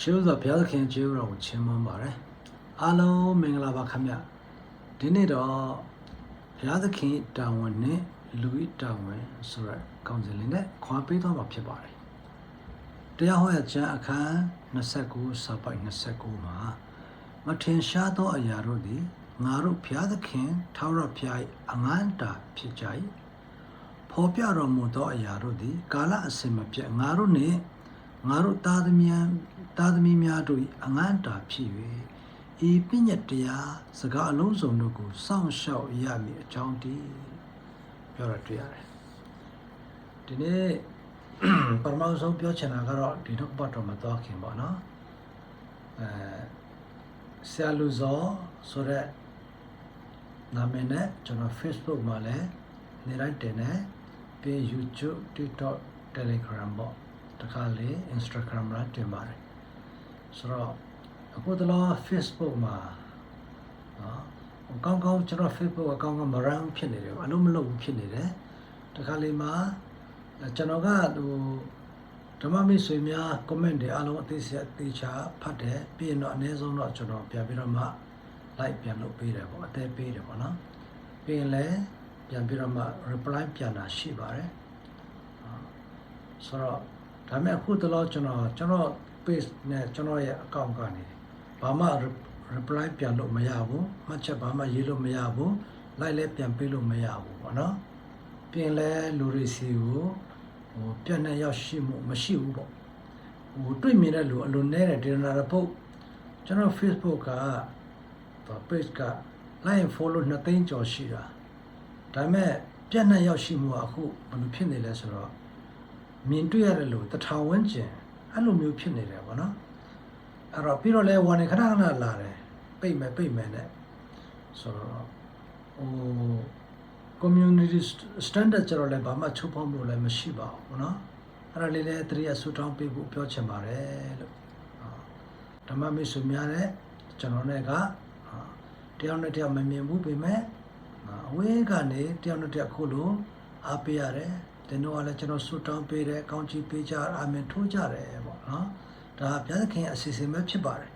ရှုသောဘုရားသခင်ကျေးဇူးတော်ကိုချီးမွမ်းပါတယ်အားလုံးမင်္ဂလာပါခင်ဗျဒီနေ့တော့ဘုရားသခင်တာဝန်နဲ့လူဤတာဝန်ဆိုရက်ကောင်းစင်လေးနဲ့ခွာပေးသွားမှာဖြစ်ပါတယ်တရားဟောရကျမ်းအခန်း29စာပိုက်29မှာမထင်ရှားသောအရာတို့သည်ငါတို့ဘုရားသခင်ထာဝရဘုရား၏အငန်းတာဖြစ်ကြ၏ဖော်ပြတော်မူသောအရာတို့သည် ကာလအစဉ်မပြတ်ငါတို့နှင့်ငါတို့သားသမီး သားသမီးများတို့၏အငန်းတာဖြစ်၍ဤပညတ်တရားစကားအလုံးစုံတို့ကိုစောင့်ရှောက်ရမည်အကြောင်းတည်းပြောရတွေ့ရတယ်ဒီနေ့ပရမောက်ဆုံးပြောချင်တာကတော့ဒီတော့ပတ်တော်မသွားခင်ပေါ့နော်အဲဆရာလူဇော်ဆိုတဲ့နာမည်နဲ့ကျွန်တော် Facebook မှာလည်းနေလိုက်တင်နေပြီး YouTube TikTok Telegram ပေါ့တခါလေ Instagram မှာတင်ပါတယ် ဆိုတော့အခုတလော Facebook မှာနော်အကောင်းကောင်းကျွန်တော် Facebook အကောင်းကောင်းမရမ်းဖြစ်နေတယ်အလုံးမလုံးဘူးဖြစ်နေတယ်တခါလေမှာကျွန်တော်ကဟိုဓမ္မမိတ်ဆွေများ comment တွေအားလုံးအသေးစိတ်အသေးချာဖတ်တယ်ပြီးရင်တော့အနည်းဆုံးတော့ကျွန်တော်ပြန်ပြီးတော့မှ like ပြန်လုပ်ပေးတယ်ပေါ့အသေးပေးတယ်ပေါ့နော်ပြီးရင်လည်းပြန်ပြီးတော့မှ reply ပြန်တာရှိပါတယ်ဆိုတော့ဒါပေမဲ့အခုတလောကျွန်တော်ကျွန်တော် page နဲ့ကျွန်တော်ရဲ့ account ကနေဘာမှ reply ပြန်လို့မရဘူးမှတ်ချက်ဘာမှရေးလို့မရဘူး like လည်းပြန်ပေးလို့မရဘူးပေါ့နော်ပြင်လဲလူတွေစီကိုဟိုပြတ်နေရောက်ရှိမှုမရှိဘူးပေါ့ဟိုတွေ့မြင်တဲ့လူအလိုနဲတဲ့ဒေနာရပုတ်ကျွန်တော် Facebook က page က like follow 2သိန်းကျော်ရှိတာဒါပေမဲ့ပြတ်နှံ့ရောက်ရှိမှုကအခုဘယ်လိုဖြစ်နေလဲဆိုတော့မြင်တွေ့ရတယ်လို့တထောင်ဝန်းကျင် အဲ့လိုမျိုးဖြစ်နေတယ်ဗောနော်အဲ့တော့ပြီးတော့လဲဝန်နေခဏခဏလာတယ်ပိတ်မယ်ပိတ်မယ်နဲ့ဆိုတော့ဟို community standard ကျတော့လည်းဘာမှချုပ်ဖောက်မှုလည်းမရှိပါဘူးဗောနော်အဲ့ဒါလေးလည်းတရိယာဆူတောင်းပေးဖို့ပြောချင်ပါတယ်လို့ဓမ္မမိတ်ဆွေများတဲ့ကျွန်တော်နဲ့ကတယောက်နဲ့တယောက်မမြင်ဘူးပေမဲ့အဝေးကနေတယောက်နဲ့တယောက်ခုလိုအားပေးရတယ် တင်တော့လည်းကျွန်တော်ဆူတောင်းပေးတယ်ကောင်းချီးပေးကြအာမင်ထိုးကြတယ်ပေါ့နော်ဒါဘုရားသခင်အစီအစဉ်ပဲဖြစ်ပါတယ်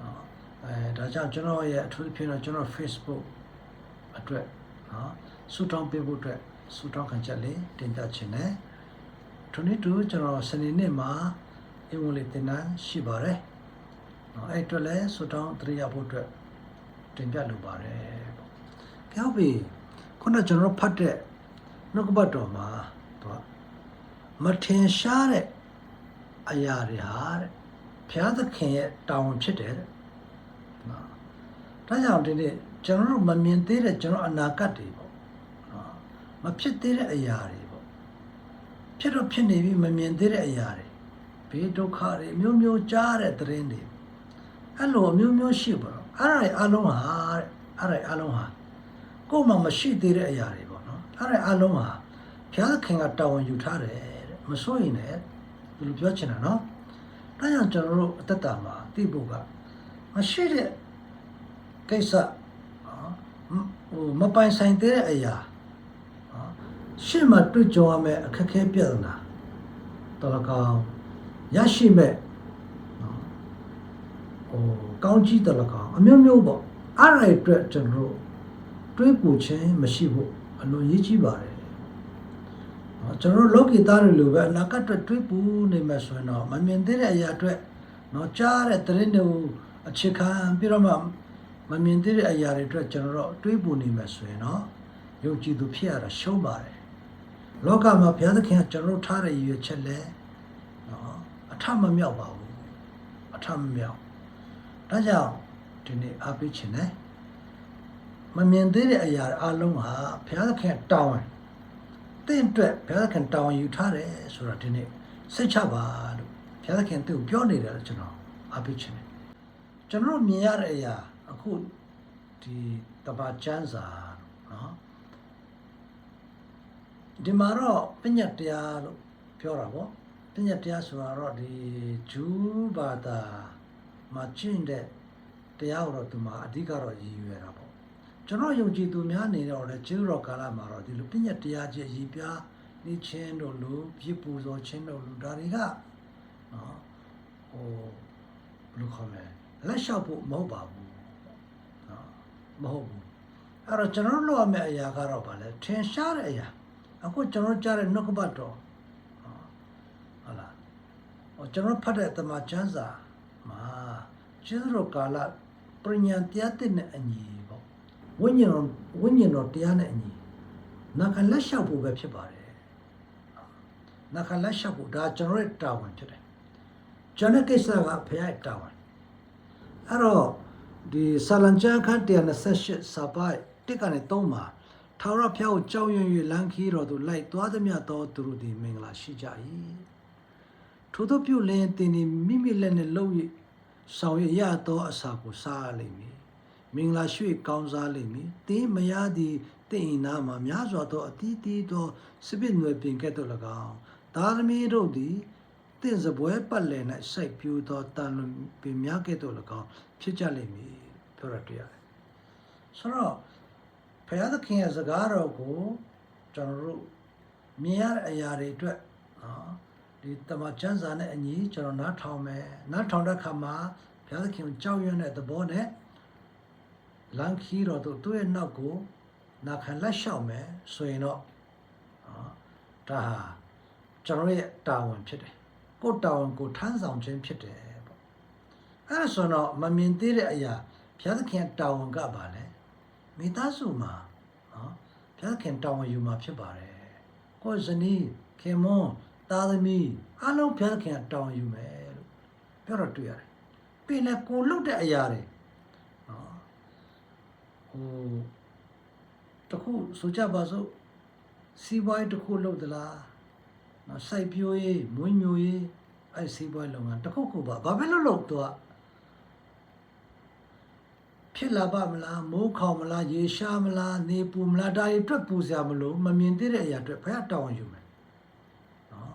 နော်အဲဒါကြောင့်ကျွန်တော်ရဲ့အထူးသဖြင့်တော့ကျွန်တော် Facebook အတွက်နော်ဆူတောင်းပေးဖို့အတွက်ဆူတောင်းခံချက်လေးတင်ပြချင်တယ်ထိုနေ့တူကျွန်တော်စနေနေ့မှာအင်္ဂလိပ်သင်တန်းရှိပါတယ်နော်အဲ့အတွက်လည်းဆူတောင်းတရိယာဖို့အတွက်တင်ပြလိုပါတယ်ပေါ့။ပြောပြီခုနကျွန်တော်ဖတ်တဲ့ နှုတ်ကပတ်တော်မှာတော့မထင်ရှားတဲ့အရာတွေဟာတဲ့ဘုရားသခင်ရဲ့တာဝန်ဖြစ်တယ်တဲ့။နော်။ဒါကြောင့်ဒီနေ့ကျွန်တော်တို့မမြင်သေးတဲ့ကျွန်တော်အနာဂတ်တွေပေါ့။နော်။မဖြစ်သေးတဲ့အရာတွေပေါ့။ဖြစ်တော့ဖြစ်နေပြီမမြင်သေးတဲ့အရာတွေဘေးဒုက္ခတွေအမျိုးမျိုးကြားတဲ့သတင်းတွေအဲ့လိုအမျိုးမျိုးရှိပါတော့အဲ့ဒါတွေအလုံးဟာတဲ့အဲ့ဒါတွေအလုံးဟာကိုယ်မှမရှိသေးတဲ့အရာတွေပေါ့နော် အဲ့ဒါတွေအလုံးဟာဘုရားခင်ကတာဝန်ယူထားတယ်တဲ့မစိုးရင်လည်းဒီလိုပြောချင်တာနော်ဒါကြောင့်ကျွန်တော်တို့အသက်တာမှာသိဖို့ကမရှိတဲ့ကိစ္စနော်ဟိုမပိုင်ဆိုင်သေးတဲ့အရာနော်ရှေ့မှာတွေ့ကြုံရမယ့်အခက်အခဲပြဿနာတော်လကောင်ရရှိမဲ့နော်ဟိုကောင်းကြီးတလကောင်အမျိုးမျိုးပေါ့အဲ့ဒါတွေအတွက်ကျွန်တော်တို့တွေးပူခြင်းမရှိဖို့ အလွန်ရေးကြီးပါတယ်။နော်ကျွန်တော်တို့လောကီသားတွေလိုပဲအနာဂတ်အတွက်တွေးပူနေမှဆိုရင်တော့မမြင်သေးတဲ့အရာအတွက်နော်ကြားတဲ့သတင်းတွေကိုအခြေခံပြီးတော့မှမမြင်သေးတဲ့အရာတွေအတွက်ကျွန်တော်တို့တွေးပူနေမှဆိုရင်တော့ယုံကြည်သူဖြစ်ရတာရှုံးပါတယ်။လောကမှာဘုရားသခင်ကကျွန်တော်တို့ထားတဲ့ရည်ရွယ်ချက်လဲနော်အထမမြောက်ပါဘူး။အထမမြောက်ဒါကြောင့်ဒီနေ့အားပေးခြင်းနဲ့ မမြင်သေးတဲ့အရာအလုံးဟာဘုရားသခင်တောင်းတင့်အတွက်ဘုရားသခင်တောင်းယူထားတယ်ဆိုတော့ဒီနေ့စိတ်ချပါလို့ဘုရားသခင်သူ့ကိုပြောနေတယ်လို့ကျွန်တော်အားပေးခြင်းနဲ့ကျွန်တော်မြင်ရတဲ့အရာအခုဒီတပါချမ်းစာနော်ဒီမှာတော့ပညာတရားလို့ပြောတာပေါ့ပညာတရားဆိုတာတော့ဒီဂျူးဘာသာမှာကျင့်တဲ့တရားကိုတော့သူမှာအဓိကတော့ရည်ရွယ်တာပေါ့ ကျွန်တော်ယုံကြည်သူများနေတော့လေကျေးတော်ကာလမှာတော့ဒီလိုပညာတရားချင်းရည်ပြားနေချင်းတို့လူပြစ်ပူဇော်ချင်းတို့လူဒါတွေကနော်ဟိုဘယ်လိုခေါ်မလဲလက်လျှောက်ဖို့မဟုတ်ပါဘူးနော်မဟုတ်ဘူးအဲ့တော့ကျွန်တော်တို့လုပ်ရမယ့်အရာကတော့ဗာလဲထင်ရှားတဲ့အရာအခုကျွန်တော်ကြားတဲ့နှုတ်ကပတ်တော်ဟုတ်လားဟောကျွန်တော်ဖတ်တဲ့တမန်ကျမ်းစာမှာကျေးဇူးတော်ကာလပညာတရားတဲ့နဲ့အညီပေါ့ ဝိညာဉ်တော်ဝိညာဉ်တော်တရားနဲ့အညီနာခံလက်လျှောက်ဖို့ပဲဖြစ်ပါတယ်နာခံလက်လျှောက်ဖို့ဒါကျွန်တော်ရဲ့တာဝန်ဖြစ်တယ်ကျွန်တော်ကိစ္စကဖခင်ရဲ့တာဝန်အဲ့တော့ဒီဆာလန်ချန်ခတ်128စာပိုက်တစ်ကနေ3မှာထာဝရဘုရားကိုကြောက်ရွံ့၍လမ်းခီးတော်သို့လိုက်သွားသမျှသောသူတို့သည်မင်္ဂလာရှိကြ၏ထို့သောပြုလင်တင်ဒီမိမိလက်နဲ့လှုပ်၍ဆောင်ရရသောအစာကိုစားရလိမ့်မည် မင်္ဂလာရှိကောင်းစားလိမ့်မည်တင်းမရသည်တင့်ဤနာမှာများစွာသောအတီးတီးသောစပစ်နွယ်ပင်ကဲ့သို့၎င်းသာသမီတို့သည်တင့်စပွဲပတ်လည်၌စိုက်ပျိုးသောတန်လွန်ပင်များကဲ့သို့၎င်းဖြစ်ကြလိမ့်မည်ပြောရတွေ့ရတယ်ဆိုတော့ဘုရားသခင်ရဲ့စကားတော်ကိုကျွန်တော်တို့မြင်ရတဲ့အရာတွေအတွက်နော်ဒီတမန်ကျမ်းစာနဲ့အညီကျွန်တော်နားထောင်မယ်နားထောင်တဲ့အခါမှာဘုရားသခင်ကိုကြောက်ရွံ့တဲ့သဘောနဲ့ လမ်းခီးတော်တို့သူ့ရဲ့နောက်ကိုနာခံလက်လျှောက်မယ်ဆိုရင်တော့နော်ဒါဟာကျွန်တော်ရဲ့တာဝန်ဖြစ်တယ်ကိုယ်တာဝန်ကိုထမ်းဆောင်ခြင်းဖြစ်တယ်ပေါ့အဲဒါဆိုတော့မမြင်သေးတဲ့အရာဘုရားသခင်တာဝန်ကပါလဲမိသားစုမှာနော်ဘုရားသခင်တာဝန်ယူမှာဖြစ်ပါတယ်ကိုယ်ဇနီးခင်မွန်းသားသမီးအလုံးဘုရားသခင်တာဝန်ယူမယ်လို့ပြောတော့တွေ့ရတယ်ပြီးလဲကိုလုတ်တဲ့အရာတွေနော် ဟိုတခုဆိုကြပါစို့စီးပွားရေးတစ်ခုလုပ်သလားနော်စိုက်ပျိုးရေးမွေးမြူရေးအဲ့စီးပွားရေးလုပ်ငန်းတစ်ခုခုပါဘာပဲလုပ်လို့တော့ဖြစ်လာပါမလားမိုးခေါင်မလားရေရှားမလားနေပူမလားဒါတွေအတွက်ပူစရာမလိုမမြင်သေးတဲ့အရာအတွက်ဘယ်တောင်းယူမယ်နော်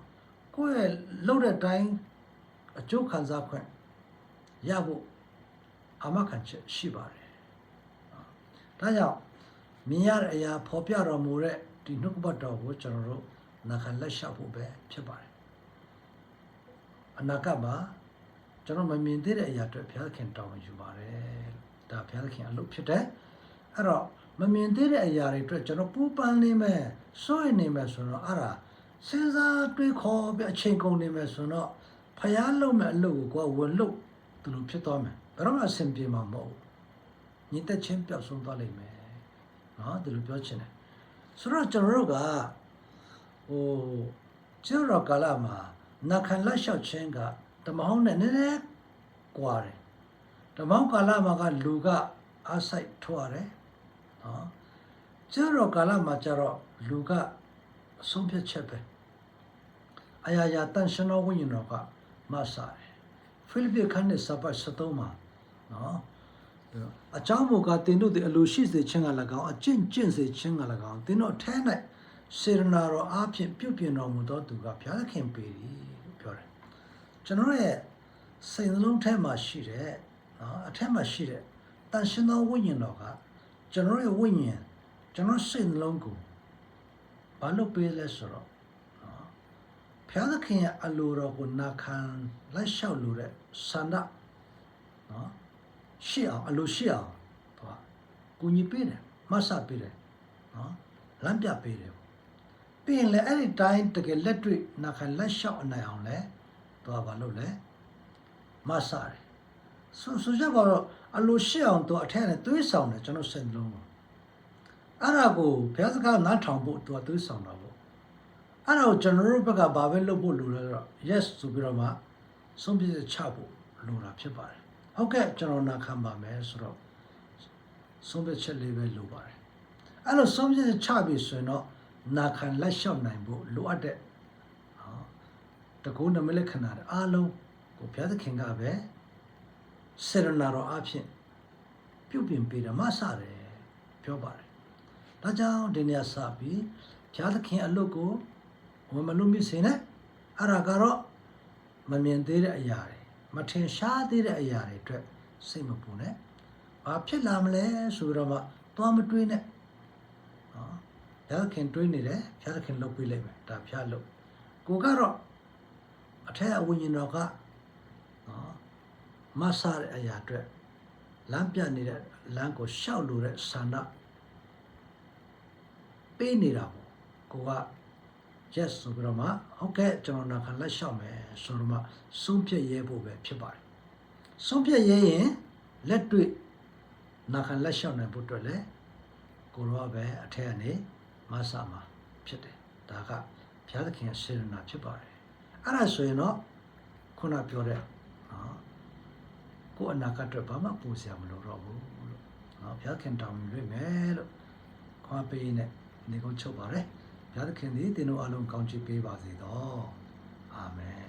ကိုယ့်ရဲ့လုပ်တဲ့အတိုင်းအကျိုးခံစားခွင့်ရဖို့အမခံချက်ရှိပါတယ်နော် ဒါကြောင့်မြင်ရတဲ့အရာဖော်ပြတော်မူတဲ့ဒီနှုတ်ကပတ်တော်ကိုကျွန်တော်တို့နာခံလက်လျှောက်ဖို့ပဲဖြစ်ပါတယ်အနာဂတ်မှာကျွန်တော်မမြင်သေးတဲ့အရာအတွက်ဘုရားခင်တောင်းယူပါတယ်လို့ဒါဘုရားခင်အလုပ်ဖြစ်တယ်အဲ့တော့မမြင်သေးတဲ့အရာတွေအတွက်ကျွန်တော်ပူပန်နေမယ်စိုးရိမ်နေမယ်ဆိုတော့အဲ့ဒါစဉ်းစားတွေးခေါ်ပြအချိန်ကုန်နေမယ်ဆိုတော့ဖျားလုံးမဲ့အလုပ်ကိုကိုယ်ဝင်လို့သူလိုဖြစ်သွားမယ်ဘယ်တော့မှအဆင်ပြေမှာမဟုတ်ဘူး ညီတက်ချင်းပျောက်ဆုံးသွားလိမ့်မယ်နော်ဒီလိုပြောချင်တယ်ဆိုတော့ကျွန်တော်တို့ကဟိုကျောင်းတော်ကာလမှာနာခံလက်လျှောက်ခြင်းကတမောင်းနဲ့နည်းနည်းကွာတယ်တမောင်းကာလမှာကလူကအားစိုက်ထွားတယ်နော်ကျောင်းတော်ကာလမှာကျတော့လူကအဆုံးဖြတ်ချက်ပဲအရာရာတန်ရှင်တော်ဝိညာဉ်တော်ကမဆာတယ်ဖိလိပ္ပိခန်းနဲ့စပတ်73မှာနော် အကြောင်းမူကားတင်တို့သည်အလိုရှိစေခြင်းက၎င်းအကျင့်ကျင့်စေခြင်းက၎င်းတင်တို့အထဲ၌စေရနာတော်အားဖြင့်ပြုပြင်တော်မူသောသူကဘုရားသခင်ပေ၏လို့ပြောတယ်ကျွန်တော်ရဲ့စိတ်နှလုံးထဲမှာရှိတဲ့နော်အထက်မှာရှိတဲ့တန်ရှင်သောဝိညာဉ်တော်ကကျွန်တော်ရဲ့ဝိညာဉ်ကျွန်တော်စိတ်နှလုံးကိုဘာလို့ပေးလဲဆိုတော့နော်ဘုရားသခင်ရဲ့အလိုတော်ကိုနာခံလက်လျှောက်လို့တဲ့ဆန္ဒနော် ရှိအောင်အလိုရှိအောင်သူကကိုကြီးပေးတယ်မဆပေးတယ်နော်လမ်းပြပေးတယ်ပြီးရင်လည်းအဲ့ဒီတိုင်းတကယ်လက်တွေ့နာခံလက်လျှောက်အနိုင်အောင်လဲသူကဘာလုပ်လဲမဆတယ်ဆိုဆိုကြပါတော့အလိုရှိအောင်သူအထက်နဲ့သွေးဆောင်တယ်ကျွန်တော်စိတ်လုံးကိုအဲ့ဒါကိုဘုရားစကားနားထောင်ဖို့သူကသွေးဆောင်တာပေါ့အဲ့ဒါကိုကျွန်တော်တို့ဘက်ကဘာပဲလုပ်ဖို့လိုလဲဆိုတော့ yes ဆိုပြီးတော့မှဆုံးဖြတ်ချက်ချဖို့လိုတာဖြစ်ပါတယ် ဟုတ်ကဲ့ကျွန်တော်နာခံပါမယ်ဆိုတော့ဆုံးဖြတ်ချက်လေးပဲလိုပါတယ်အဲ့လိုဆုံးဖြတ်ချက်ချပြီဆိုရင်တော့နာခံလက်လျှောက်နိုင်ဖို့လိုအပ်တဲ့နော်တကူနမလက်ခဏတဲ့အားလုံးကိုဘုရားသခင်ကပဲစေရနာတော်အဖြစ်ပြုပြင်ပေးတယ်မဆတယ်ပြောပါတယ်ဒါကြောင့်ဒီနေ့စပြီးဘုရားသခင်အလုပ်ကိုဝင်မလို့မစင်နဲ့အဲ့ဒါကတော့မမြင်သေးတဲ့အရာတွေ မထင်ရှားသေးတဲ့အရာတွေအတွက်စိတ်မပူနဲ့ဘာဖြစ်လာမလဲဆိုတော့မှသွားမတွေးနဲ့နော်ဘုရားသခင်တွေးနေတယ်ဘုရားသခင်လုပ်ပေးလိုက်မယ်ဒါဘုရားလုပ်ကိုကတော့အထက်အဝိညာဉ်တော်ကနော်မမဆတဲ့အရာအတွက်လမ်းပြနေတဲ့လမ်းကိုရှောက်လို့တဲ့ဆန္ဒပေးနေတာပေါ့ကိုက yes ဆိုပြီးတော့မှဟုတ်ကဲ့ကျွန်တော်နာခံလက်လျှောက်မယ်ဆိုတော့မှဆုံးဖြတ်ရဲဖို့ပဲဖြစ်ပါတယ်ဆုံးဖြတ်ရဲရင်လက်တွေ့နာခံလက်လျှောက်နိုင်ဖို့အတွက်လည်းကိုရောပဲအထက်ကနေမဆမှာဖြစ်တယ်ဒါကဘုရားသခင်ရဲ့စေရနာဖြစ်ပါတယ်အဲ့ဒါဆိုရင်တော့ခုနပြောတဲ့နော်ကိုယ်အနာဂတ်အတွက်ဘာမှပူစရာမလိုတော့ဘူးလို့နော်ဘုရားခင်တောင်းမြင်မယ်လို့ခွာပေးနေနေကုန်ချုပ်ပါတယ်ဘု ရားသခင်သည်သင်တို့အလုံးကောင်းချီးပေးပါစေသောအာမင်